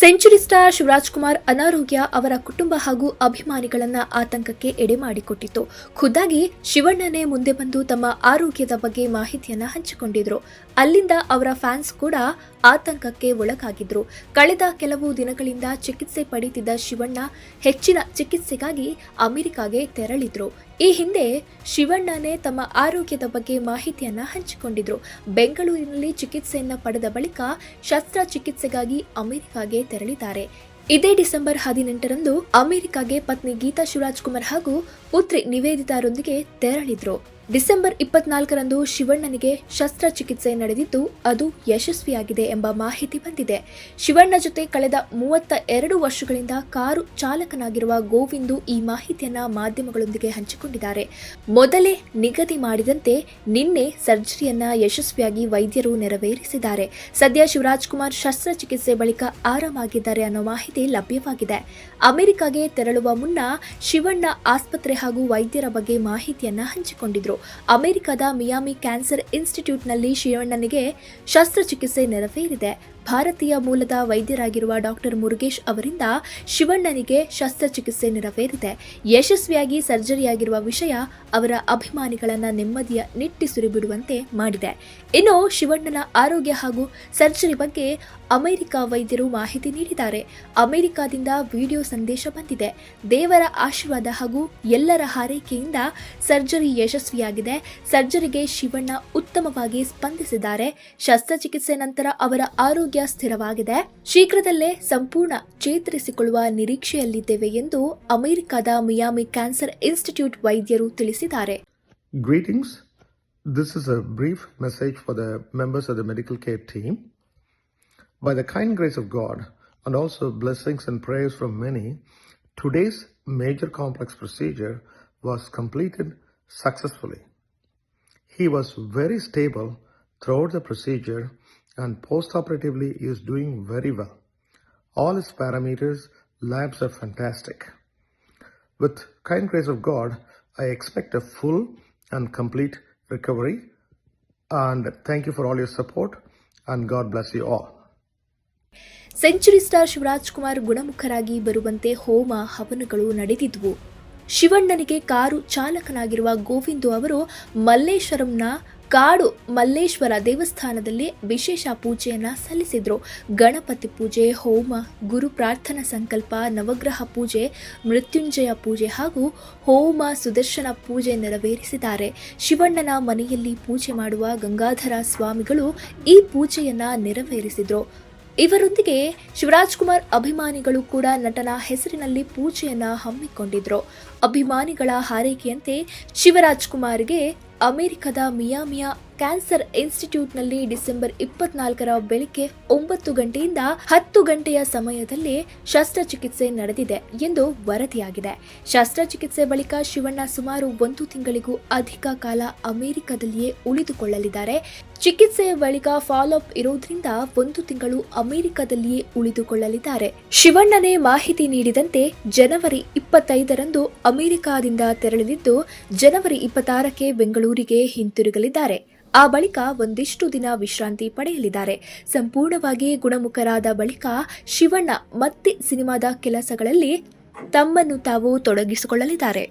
Century star Shivraj Kumar ಅನಾರೋಗ್ಯ ಅವರ ಕುಟುಂಬ ಹಾಗೂ ಅಭಿಮಾನಿಗಳನ್ನ ಆತಂಕಕ್ಕೆ ಎಡೆ ಮಾಡಿಕೊಟ್ಟಿತ್ತು. ಖುದ್ದಾಗಿ ಶಿವಣ್ಣನೇ ಮುಂದೆ ಬಂದು ತಮ್ಮ ಆರೋಗ್ಯದ ಬಗ್ಗೆ ಮಾಹಿತಿಯನ್ನ ಹಂಚಿಕೊಂಡಿದ್ರು. ಅಲ್ಲಿಂದ ಅವರ ಫ್ಯಾನ್ಸ್ ಕೂಡ ಆತಂಕಕ್ಕೆ ಒಳಗಾಗಿದ್ರು. ಕಳೆದ ಕೆಲವು ದಿನಗಳಿಂದ ಚಿಕಿತ್ಸೆ ಪಡೆಯುತ್ತಿದ್ದ ಶಿವಣ್ಣ ಹೆಚ್ಚಿನ ಚಿಕಿತ್ಸೆಗಾಗಿ ಅಮೆರಿಕಾಗೆ ತೆರಳಿದ್ರು. ಈ ಹಿಂದೆ ಶಿವಣ್ಣನೇ ತಮ್ಮ ಆರೋಗ್ಯದ ಬಗ್ಗೆ ಮಾಹಿತಿಯನ್ನ ಹಂಚಿಕೊಂಡಿದ್ರು. ಬೆಂಗಳೂರಿನಲ್ಲಿ ಚಿಕಿತ್ಸೆಯನ್ನ ಪಡೆದ ಬಳಿಕ ಶಸ್ತ್ರಚಿಕಿತ್ಸೆಗಾಗಿ ಅಮೆರಿಕಾಗೆ ತೆರಳಿದ್ದಾರೆ. ಇದೇ ಡಿಸೆಂಬರ್ ಹದಿನೆಂಟರಂದು ಅಮೆರಿಕಾಗೆ ಪತ್ನಿ ಗೀತಾ ಶಿವರಾಜ್ ಕುಮಾರ್ ಹಾಗೂ ಪುತ್ರಿ ನಿವೇದಿತಾರೊಂದಿಗೆ ತೆರಳಿದ್ರು. ಡಿಸೆಂಬರ್ ಇಪ್ಪತ್ನಾಲ್ಕರಂದು ಶಿವಣ್ಣನಿಗೆ ಶಸ್ತ್ರಚಿಕಿತ್ಸೆ ನಡೆದಿದ್ದು ಅದು ಯಶಸ್ವಿಯಾಗಿದೆ ಎಂಬ ಮಾಹಿತಿ ಬಂದಿದೆ. ಶಿವಣ್ಣ ಜೊತೆ ಕಳೆದ ಮೂವತ್ತ ಎರಡು ವರ್ಷಗಳಿಂದ ಕಾರು ಚಾಲಕನಾಗಿರುವ ಗೋವಿಂದು ಈ ಮಾಹಿತಿಯನ್ನ ಮಾಧ್ಯಮಗಳೊಂದಿಗೆ ಹಂಚಿಕೊಂಡಿದ್ದಾರೆ. ಮೊದಲೇ ನಿಗದಿ ಮಾಡಿದಂತೆ ನಿನ್ನೆ ಸರ್ಜರಿಯನ್ನ ಯಶಸ್ವಿಯಾಗಿ ವೈದ್ಯರು ನೆರವೇರಿಸಿದ್ದಾರೆ. ಸದ್ಯ ಶಿವರಾಜ್ ಕುಮಾರ್ ಶಸ್ತ್ರಚಿಕಿತ್ಸೆ ಬಳಿಕ ಆರಾಮಾಗಿದ್ದಾರೆ ಅನ್ನೋ ಮಾಹಿತಿ ಲಭ್ಯವಾಗಿದೆ. ಅಮೆರಿಕಾಗೆ ತೆರಳುವ ಮುನ್ನ ಶಿವಣ್ಣ ಆಸ್ಪತ್ರೆ ಹಾಗೂ ವೈದ್ಯರ ಬಗ್ಗೆ ಮಾಹಿತಿಯನ್ನ ಹಂಚಿಕೊಂಡಿದ್ರು. ಅಮೆರಿಕದ ಮಿಯಾಮಿ ಕ್ಯಾನ್ಸರ್ ಇನ್ಸ್ಟಿಟ್ಯೂಟ್ನಲ್ಲಿ ಶಿವಣ್ಣನಿಗೆ ಶಸ್ತ್ರಚಿಕಿತ್ಸೆ ನೆರವೇರಿದೆ. ಭಾರತೀಯ ಮೂಲದ ವೈದ್ಯರಾಗಿರುವ ಡಾಕ್ಟರ್ ಮುರುಗೇಶ್ ಅವರಿಂದ ಶಿವಣ್ಣನಿಗೆ ಶಸ್ತ್ರಚಿಕಿತ್ಸೆ ನೆರವೇರಿದೆ. ಯಶಸ್ವಿಯಾಗಿ ಸರ್ಜರಿಯಾಗಿರುವ ವಿಷಯ ಅವರ ಅಭಿಮಾನಿಗಳನ್ನು ನೆಮ್ಮದಿಯ ನಿಟ್ಟಿಸುರಿ ಬಿಡುವಂತೆ ಮಾಡಿದೆ. ಇನ್ನು ಶಿವಣ್ಣನ ಆರೋಗ್ಯ ಹಾಗೂ ಸರ್ಜರಿ ಬಗ್ಗೆ ಅಮೆರಿಕ ವೈದ್ಯರು ಮಾಹಿತಿ ನೀಡಿದ್ದಾರೆ. ಅಮೆರಿಕಾದಿಂದ ವಿಡಿಯೋ ಸಂದೇಶ ಬಂದಿದೆ. ದೇವರ ಆಶೀರ್ವಾದ ಹಾಗೂ ಎಲ್ಲರ ಹಾರೈಕೆಯಿಂದ ಸರ್ಜರಿ ಯಶಸ್ವಿಯಾಗಿದೆ. ಸರ್ಜರಿಗೆ ಶಿವಣ್ಣ ಉತ್ತಮವಾಗಿ ಸ್ಪಂದಿಸಿದ್ದಾರೆ. ಶಸ್ತ್ರಚಿಕಿತ್ಸೆ ನಂತರ ಅವರ ಆರೋಗ್ಯ ಸ್ಥಿರವಾಗಿದೆ. ಶೀಘ್ರದಲ್ಲೇ ಸಂಪೂರ್ಣ ಚೇತರಿಸಿಕೊಳ್ಳುವ ನಿರೀಕ್ಷೆಯಲ್ಲಿದ್ದೇವೆ ಎಂದು ಅಮೆರಿಕದ ಮಿಯಾಮಿ ಕ್ಯಾನ್ಸರ್ ಇನ್ಸ್ಟಿಟ್ಯೂಟ್ ವೈದ್ಯರು ತಿಳಿಸಿದ್ದಾರೆ. Greetings. This is a brief message for the members of the medical care team. By the kind grace of God and also blessings and prayers from many, today's major complex procedure was completed successfully. He was very stable throughout the procedure and post-operatively is doing very well. All his parameters, labs are fantastic. With kind grace of God, I expect a full and complete recovery. And thank you for all your support and God bless you all. Century star Shivraj Kumar ಗುಣಮುಖರಾಗಿ ಬರುವಂತೆ ಹೋಮ ಹವನಗಳು ನಡೆದಿದ್ವು. ಶಿವಣ್ಣನಿಗೆ car ಚಾಲಕನಾಗಿರುವ Govindu ಅವರು ಮಲ್ಲೇಶ್ವರಂನ ಕಾಡು ಮಲ್ಲೇಶ್ವರ ದೇವಸ್ಥಾನದಲ್ಲಿ ವಿಶೇಷ ಪೂಜೆಯನ್ನ ಸಲ್ಲಿಸಿದ್ರು. ಗಣಪತಿ ಪೂಜೆ, ಹೋಮ, ಗುರು ಪ್ರಾರ್ಥನಾ ಸಂಕಲ್ಪ, ನವಗ್ರಹ ಪೂಜೆ, ಮೃತ್ಯುಂಜಯ ಪೂಜೆ ಹಾಗೂ ಹೋಮ ಸುದರ್ಶನ ಪೂಜೆ ನೆರವೇರಿಸಿದ್ದಾರೆ. ಶಿವಣ್ಣನ ಮನೆಯಲ್ಲಿ ಪೂಜೆ ಮಾಡುವ ಗಂಗಾಧರ ಸ್ವಾಮಿಗಳು ಈ ಪೂಜೆಯನ್ನ ನೆರವೇರಿಸಿದ್ರು. ಇವರೊಂದಿಗೆ ಶಿವರಾಜ್ ಕುಮಾರ್ ಅಭಿಮಾನಿಗಳು ಕೂಡ ನಟನ ಹೆಸರಿನಲ್ಲಿ ಪೂಜೆಯನ್ನ ಹಮ್ಮಿಕೊಂಡಿದ್ರು. ಅಭಿಮಾನಿಗಳ ಹಾರೈಕೆಯಂತೆ ಶಿವರಾಜ್ ಕುಮಾರ್ಗೆ ಅಮೆರಿಕದ ಮಿಯಾಮಿಯ ಕ್ಯಾನ್ಸರ್ ಇನ್ಸ್ಟಿಟ್ಯೂಟ್ನಲ್ಲಿ ಡಿಸೆಂಬರ್ ಇಪ್ಪತ್ನಾಲ್ಕರ ಬೆಳಿಗ್ಗೆ ಒಂಬತ್ತು ಗಂಟೆಯಿಂದ ಹತ್ತು ಗಂಟೆಯ ಸಮಯದಲ್ಲಿ ಶಸ್ತ್ರಚಿಕಿತ್ಸೆ ನಡೆದಿದೆ ಎಂದು ವರದಿಯಾಗಿದೆ. ಶಸ್ತ್ರಚಿಕಿತ್ಸೆ ಬಳಿಕ ಶಿವಣ್ಣ ಸುಮಾರು ಒಂದು ತಿಂಗಳಿಗೂ ಅಧಿಕ ಕಾಲ ಅಮೆರಿಕದಲ್ಲಿಯೇ ಉಳಿದುಕೊಳ್ಳಲಿದ್ದಾರೆ. ಚಿಕಿತ್ಸೆಯ ಬಳಿಕ ಫಾಲೋಅಪ್ ಇರೋದ್ರಿಂದ ಒಂದು ತಿಂಗಳು ಅಮೆರಿಕದಲ್ಲಿಯೇ ಉಳಿದುಕೊಳ್ಳಲಿದ್ದಾರೆ. ಶಿವಣ್ಣನೇ ಮಾಹಿತಿ ನೀಡಿದಂತೆ ಜನವರಿ ಇಪ್ಪತ್ತೈದರಂದು ಅಮೆರಿಕಾದಿಂದ ತೆರಳಲಿದ್ದು, ಜನವರಿ ಇಪ್ಪತ್ತಾರಕ್ಕೆ ಬೆಂಗಳೂರಿಗೆ ಹಿಂತಿರುಗಲಿದ್ದಾರೆ. ಆ ಬಳಿಕ ಒಂದಿಷ್ಟು ದಿನ ವಿಶ್ರಾಂತಿ ಪಡೆಯಲಿದ್ದಾರೆ. ಸಂಪೂರ್ಣವಾಗಿ ಗುಣಮುಖರಾದ ಬಳಿಕ ಶಿವಣ್ಣ ಮತ್ತೆ ಸಿನಿಮಾದ ಕೆಲಸಗಳಲ್ಲಿ ತಮ್ಮನ್ನು ತಾವು ತೊಡಗಿಸಿಕೊಳ್ಳಲಿದ್ದಾರೆ.